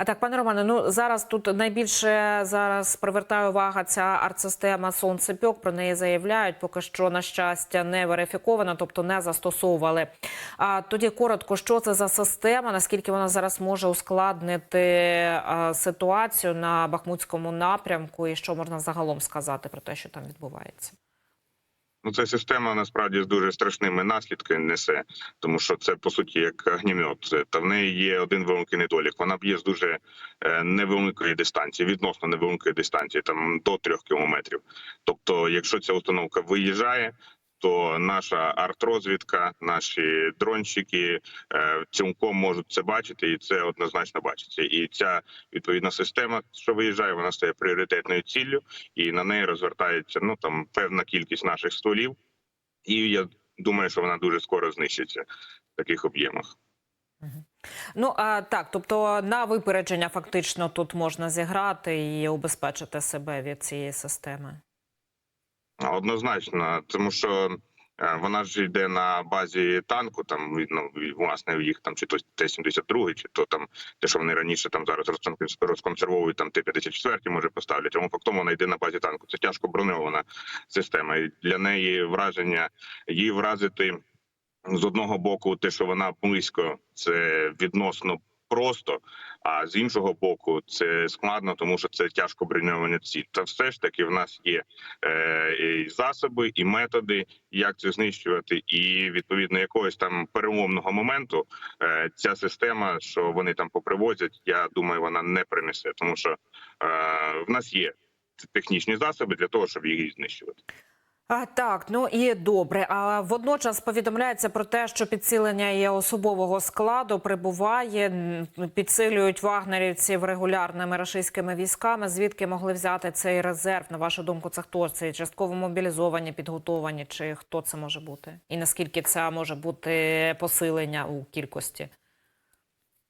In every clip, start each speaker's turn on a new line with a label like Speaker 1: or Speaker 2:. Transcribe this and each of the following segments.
Speaker 1: А так, пане Романе, ну зараз тут найбільше зараз привертає увага ця артсистема сонцепьок. Про неї заявляють, поки що на щастя не верифіковано, тобто не застосовували. А тоді коротко, що це за система? Наскільки вона зараз може ускладнити ситуацію на бахмутському напрямку, і що можна загалом сказати про те, що там відбувається?
Speaker 2: Ну, ця система насправді з дуже страшними наслідками несе, тому що це по суті як огнімет. Та в неї є один великий недолік. Вона б'є з дуже е, невеликої дистанції, відносно невеликої дистанції, там до трьох кілометрів. Тобто, якщо ця установка виїжджає, то наша артрозвідка, наші дронщики е, цілком можуть це бачити, і це однозначно бачиться. І ця відповідна система, що виїжджає, вона стає пріоритетною ціллю, і на неї розвертається ну там певна кількість наших стволів. І я думаю, що вона дуже скоро знищиться в таких об'ємах.
Speaker 1: Ну а так, тобто на випередження фактично тут можна зіграти і убезпечити себе від цієї системи.
Speaker 2: Однозначно, тому що е, вона ж йде на базі танку. Там ну, власне їх там чи то Т-72, чи то там те, що вони раніше там зараз розкон- розконсервовують там Т-54, може поставлять. Тому фактом вона йде на базі танку. Це тяжко броньована система. І для неї враження її вразити з одного боку, те, що вона близько, це відносно. Просто, а з іншого боку, це складно, тому що це тяжко броньовані ціль. Та все ж таки в нас є е, і засоби і методи, як це знищувати, і відповідно якогось там переломного моменту е, ця система, що вони там попривозять, я думаю, вона не принесе, тому що е, в нас є технічні засоби для того, щоб їх знищувати.
Speaker 1: А, так, ну і добре. А водночас повідомляється про те, що підсилення є особового складу прибуває, підсилюють вагнерівців регулярними рашистськими військами. Звідки могли взяти цей резерв? На вашу думку, це хто? Це частково мобілізовані, підготовані, чи хто це може бути? І наскільки це може бути посилення у кількості?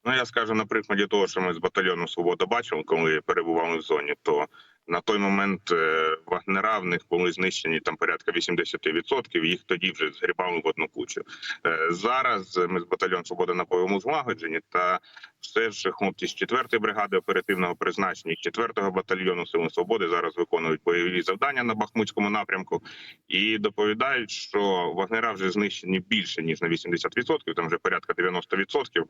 Speaker 2: Ну я скажу на прикладі того, що ми з батальйону Свобода бачили, коли перебували в зоні, то на той момент е, вагнера в них були знищені там порядка 80%, Їх тоді вже згрібали в одну кучу. Е, Зараз ми з батальйоном Свобода на бойовому злагодженні та все ж хлопці з 4-ї бригади оперативного призначення і 4-го батальйону Сили Свободи зараз виконують бойові завдання на Бахмутському напрямку і доповідають, що вагнера вже знищені більше ніж на 80%, там вже порядка 90%.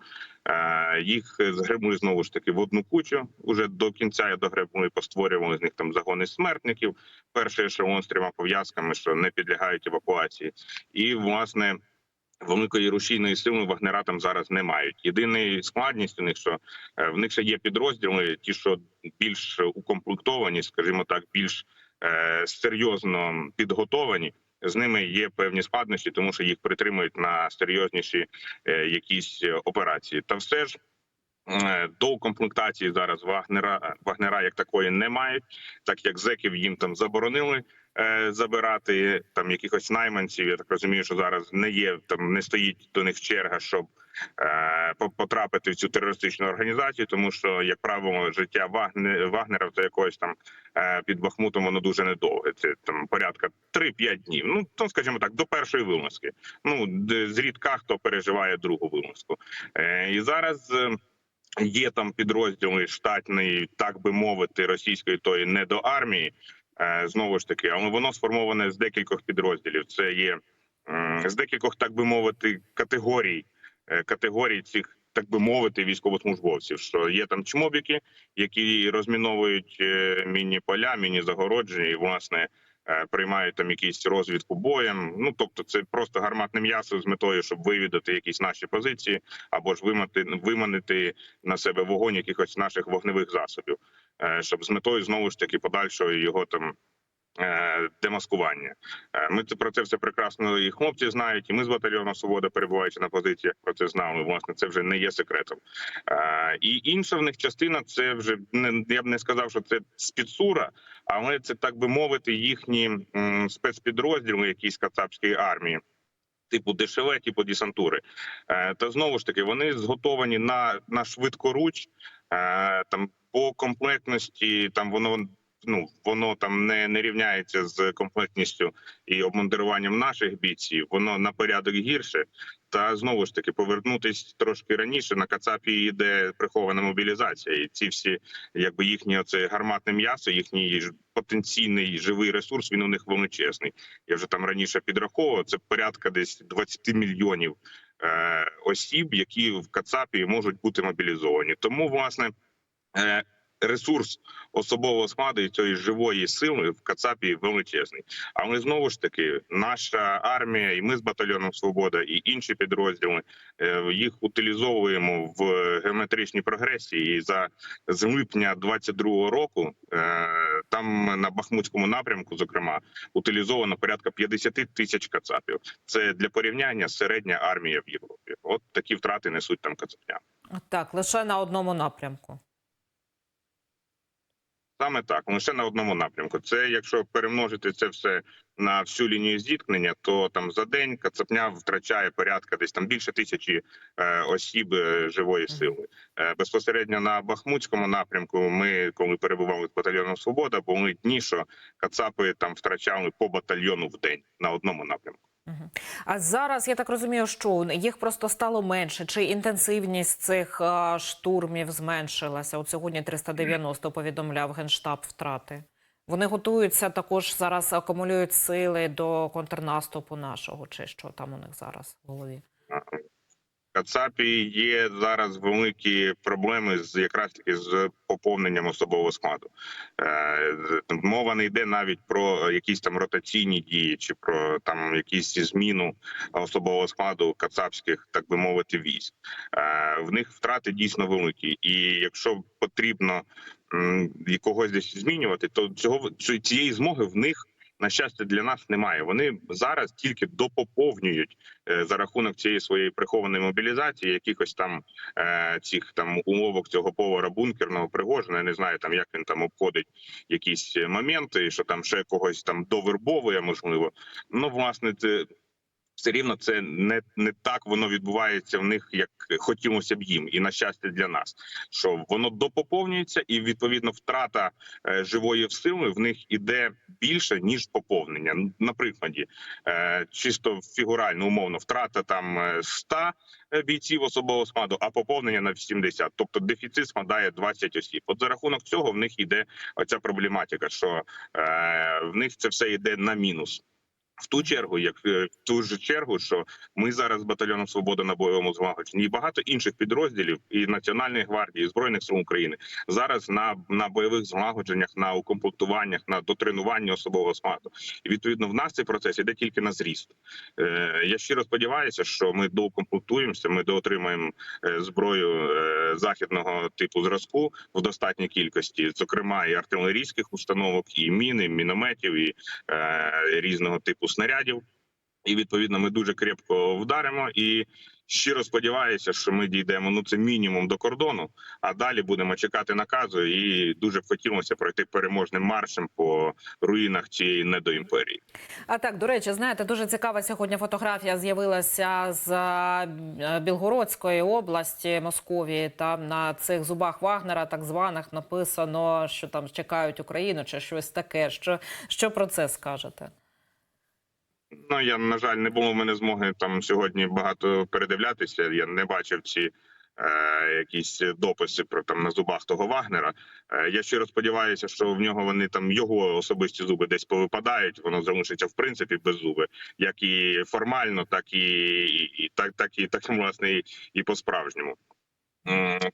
Speaker 2: Е, Їх згребли знову ж таки в одну кучу. Уже до кінця догребли, постворювали з них там загони смертників. Перший ешелон з трьома пов'язками, що не підлягають евакуації, і власне. Великої рушійної сили вагнера там зараз не мають. Єдиний складність у них, що е, в них ще є підрозділи, ті, що більш укомплектовані, скажімо так, більш е, серйозно підготовані. З ними є певні складнощі, тому що їх притримують на серйозніші е, якісь е, операції. Та все ж до комплектації зараз вагнера вагнера як такої не мають, так як зеків їм там заборонили е, забирати там якихось найманців. Я так розумію, що зараз не є там, не стоїть до них черга, щоб е, потрапити в цю терористичну організацію, тому що, як правило, життя Вагне, Вагнера за якогось там е, під Бахмутом воно дуже недовге. Це там порядка 3-5 днів. Ну то скажімо так, до першої вилазки. Ну зрідка хто переживає другу вилазку. Е, і зараз. е, Є там підрозділи штатної, так би мовити, російської тої недоармії, е, знову ж таки, але воно сформоване з декількох підрозділів. Це є з декількох, так би мовити, категорій е, категорій цих, так би мовити, військовослужбовців. Що є там чмобіки, які розміновують е, міні поля, міні загородження, і власне приймають там якісь розвідку боєм. Ну тобто, це просто гарматне м'ясо з метою, щоб вивідати якісь наші позиції, або ж вимати виманити на себе вогонь якихось наших вогневих засобів, е, щоб з метою знову ж таки подальшого його там. Е, Демаскування. Е, Ми це про це все прекрасно і хлопці знають, і ми з батальйону Свобода, перебуваючи на позиціях, про це знали. Власне, це вже не є секретом. Е, І інша в них частина це вже не я б не сказав, що це спецура, але це так би мовити, їхні спецпідрозділи, якісь кацапської армії. Типу ДШВ, типу десантури, та знову ж таки вони зготовані на, на швидкоруч. Там по комплектності, там воно ну воно там не, не рівняється з комплектністю і обмундируванням наших бійців. Воно на порядок гірше. Та знову ж таки повернутись трошки раніше на Кацапі йде прихована мобілізація, і ці всі, якби їхнє оце гарматне м'ясо, їхній потенційний живий ресурс. Він у них величезний. Я вже там раніше підраховував. Це порядка десь 20 мільйонів е, осіб, які в Кацапі можуть бути мобілізовані. Тому власне. Ресурс особового складу і цієї живої сили в Кацапі величезний. Але знову ж таки, наша армія, і ми з батальйоном Свобода, і інші підрозділи е, їх утилізовуємо в геометричній прогресії. І за з липня 22-го року е, там на Бахмутському напрямку, зокрема, утилізовано порядка 50 тисяч кацапів. Це для порівняння середня армія в Європі. От такі втрати несуть там кацапняни.
Speaker 1: Так, лише на одному напрямку.
Speaker 2: Саме так, лише на одному напрямку. Це якщо перемножити це все на всю лінію зіткнення, то там за день Кацапня втрачає порядка десь там більше тисячі е, осіб е, живої сили. Е, безпосередньо на Бахмутському напрямку. Ми, коли перебували з батальйоном Свобода, були дні, що Кацапи там втрачали по батальйону в день на одному напрямку.
Speaker 1: А зараз я так розумію, що їх просто стало менше, чи інтенсивність цих штурмів зменшилася? От сьогодні 390 повідомляв генштаб втрати. Вони готуються також зараз, акумулюють сили до контрнаступу нашого, чи що там у них зараз в голові?
Speaker 2: Кацапі є зараз великі проблеми з якраз таки з поповненням особового складу. Е, мова не йде навіть про якісь там ротаційні дії чи про там якісь зміну особового складу кацапських, так би мовити, військ. Е, в них втрати дійсно великі, і якщо потрібно і когось десь змінювати, то цього цієї змоги в них. На щастя, для нас немає. Вони зараз тільки допоповнюють е, за рахунок цієї своєї прихованої мобілізації, якихось там е, цих там умовок цього повара бункерного Пригожина. Я не знаю там, як він там обходить якісь моменти, що там ще когось там довербовує, можливо. Ну власне, це все рівно це не, не так воно відбувається в них, як хотілося б їм, і на щастя для нас, що воно допоповнюється, і відповідно втрата е, живої сили в них іде більше ніж поповнення. На прикладі, е, чисто фігурально, умовно, втрата там е, 100 бійців особового складу, а поповнення на 80. Тобто дефіцит складає 20 осіб. От за рахунок цього в них йде оця проблематика, що е, в них це все йде на мінус. В ту чергу, як е, в ту ж чергу, що ми зараз з батальйоном Свобода на бойовому злагодженні і багато інших підрозділів і Національної гвардії, і збройних сил України зараз на, на бойових злагодженнях, на укомплектуваннях, на дотренуванні особового складу. І відповідно в нас цей процес іде тільки на зріст. Е, я щиро сподіваюся, що ми доукомплектуємося, ми доотримаємо е, зброю е, західного типу зразку в достатній кількості, зокрема і артилерійських установок, і міни, мінометів, і е, різного типу снарядів. І відповідно ми дуже крепко вдаримо. І щиро сподіваюся, що ми дійдемо ну це мінімум до кордону. А далі будемо чекати наказу. І дуже б хотілося пройти переможним маршем по руїнах цієї недоімперії.
Speaker 1: А так, до речі, знаєте, дуже цікава сьогодні фотографія з'явилася з е, Білгородської області Московії. Там на цих зубах Вагнера, так званих, написано, що там чекають Україну чи щось таке. Що, що про це скажете?
Speaker 2: Ну я на жаль не було в мене змоги там сьогодні багато передивлятися. Я не бачив ці. Е, якісь дописи про там на зубах того Вагнера. Е, я щиро сподіваюся, що в нього вони там його особисті зуби десь повипадають. Воно залишиться в принципі без зуби, як і формально, так і, і, так, так і так власне і, і по справжньому.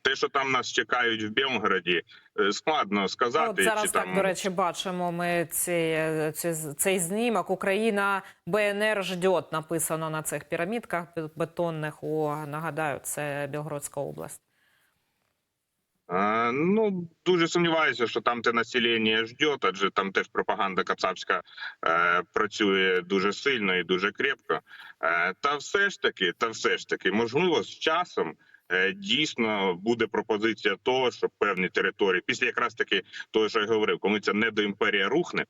Speaker 2: Те, що там нас чекають в Білгороді, е, складно сказати.
Speaker 1: От зараз
Speaker 2: чи
Speaker 1: так,
Speaker 2: там...
Speaker 1: до речі, бачимо ми ці, ці, цей знімок. Україна БНР ждет, написано на цих пірамідках бетонних. О, нагадаю, це Білгородська область.
Speaker 2: Е, Ну дуже сумніваюся, що там те населення ждет, адже там теж пропаганда кацапська е, працює дуже сильно і дуже крепко. Е, та все ж таки, та все ж таки, можливо, з часом. Е, Дійсно буде пропозиція того, що певні території, після якраз таки того, що я говорив, коли ця недоімперія рухне,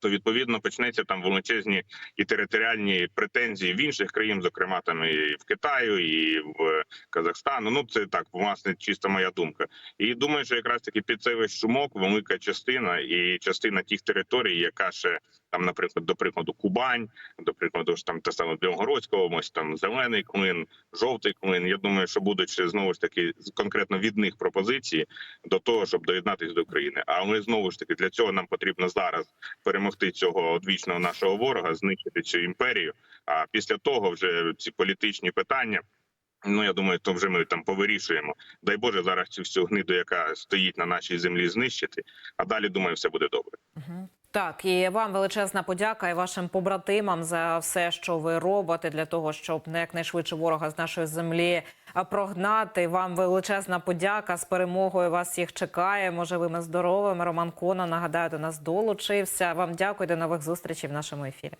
Speaker 2: то відповідно почнеться там величезні і територіальні претензії в інших країн, зокрема там і в Китаю, і в Казахстану. Ну це так, власне, чисто моя думка. І думаю, що якраз таки під цей весь шумок велика частина і частина тих територій, яка ще там, наприклад, до прикладу, Кубань, до прикладу, ж там та саме Білогородська область, там зелений клин, жовтий клин. Я думаю, що будуть знову ж таки конкретно від них пропозиції до того, щоб доєднатися до України. Але знову ж таки для цього нам потрібно зараз перемогти цього одвічного нашого ворога, знищити цю імперію. А після того вже ці політичні питання. Ну я думаю, то вже ми там повирішуємо. Дай Боже, зараз цю всю гниду, яка стоїть на нашій землі, знищити. А далі думаю, все буде добре.
Speaker 1: Так, і вам величезна подяка і вашим побратимам за все, що ви робите для того, щоб не якнайшвидше ворога з нашої землі прогнати. Вам величезна подяка з перемогою. Вас всіх чекаємо. Живими здоровими. Роман Кона нагадаю, до нас долучився. Вам дякую. До нових зустрічей в нашому ефірі.